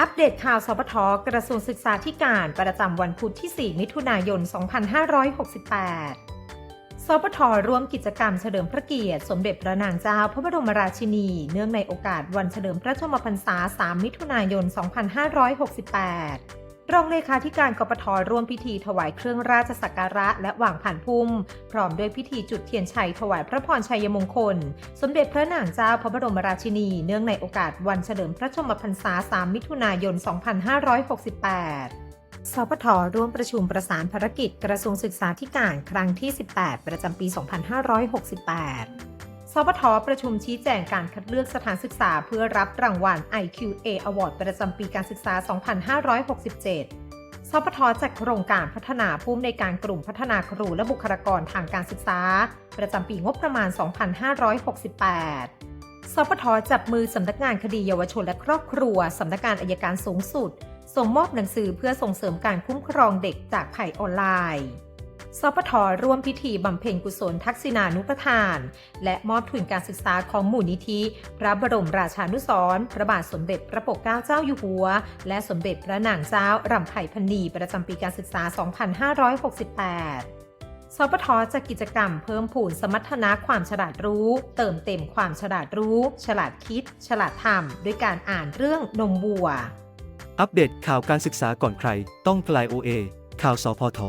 อัปเดตข่าวสปทกระทรวงศึกษาธิการประจำวันพุธที่ 4 มิถุนายน 2568สปทร่วมกิจกรรมเฉลิมพระเกียรติ สมเด็จพระนางเจ้าพระบรมราชินี เนื่องในโอกาสวันเฉลิมพระชนมพรรษา 3 มิถุนายน 2568 รองเลขาธิการกปทร่วมพิธีถวายเครื่องราชสักการะและวางผ่านพุ่ม พร้อมด้วยพิธีจุดเทียนชัยถวายพระพรชัยมงคล สมเด็จพระนางเจ้าพระบรมราชินี เนื่องในโอกาสวันเฉลิมพระชนมพรรษา 3 มิถุนายน 2568สปทร่วมประชุมประสานภารกิจกระทรวงศึกษาธิการครั้งที่ 18 ประจำปี 2568 สปทประชุมชี้แจงการคัดเลือกสถานศึกษาเพื่อรับรางวัล IQA Award ประจำปีการศึกษา 2567สปทจัดโครงการพัฒนาผู้อำนวยการกลุ่มพัฒนาครูและบุคลากรทางการศึกษา ประจำปีงบประมาณ 2568สปทจับมือสำนักงานคดีเยาวชนและครอบครัว สำนักงานอายการสูงสุด ส่งมอบหนังสือเพื่อส่งเสริมการคุ้มครองเด็กจากภัยออนไลน์ สปทร่วมพิธีบำเพ็ญกุศลทักษิณานุปทาน และมอบทุนการศึกษาของมูลนิธิ พระบรมราชานุสรพระบาทสมเด็จพระปกเกล้าเจ้าอยู่หัว และสมเด็จพระนางเจ้ารำไผ่พันนีประจำปีการศึกษา 2568สปทจัดกิจกรรมเพิ่มพูนสมรรถนะความฉลาดรู้ เติมเต็มความฉลาดรู้ ฉลาดคิด ฉลาดทำด้วยการอ่านเรื่องนมวัว อัปเดตข่าวการศึกษาก่อนใคร ต้องกลายโอเอข่าวสพท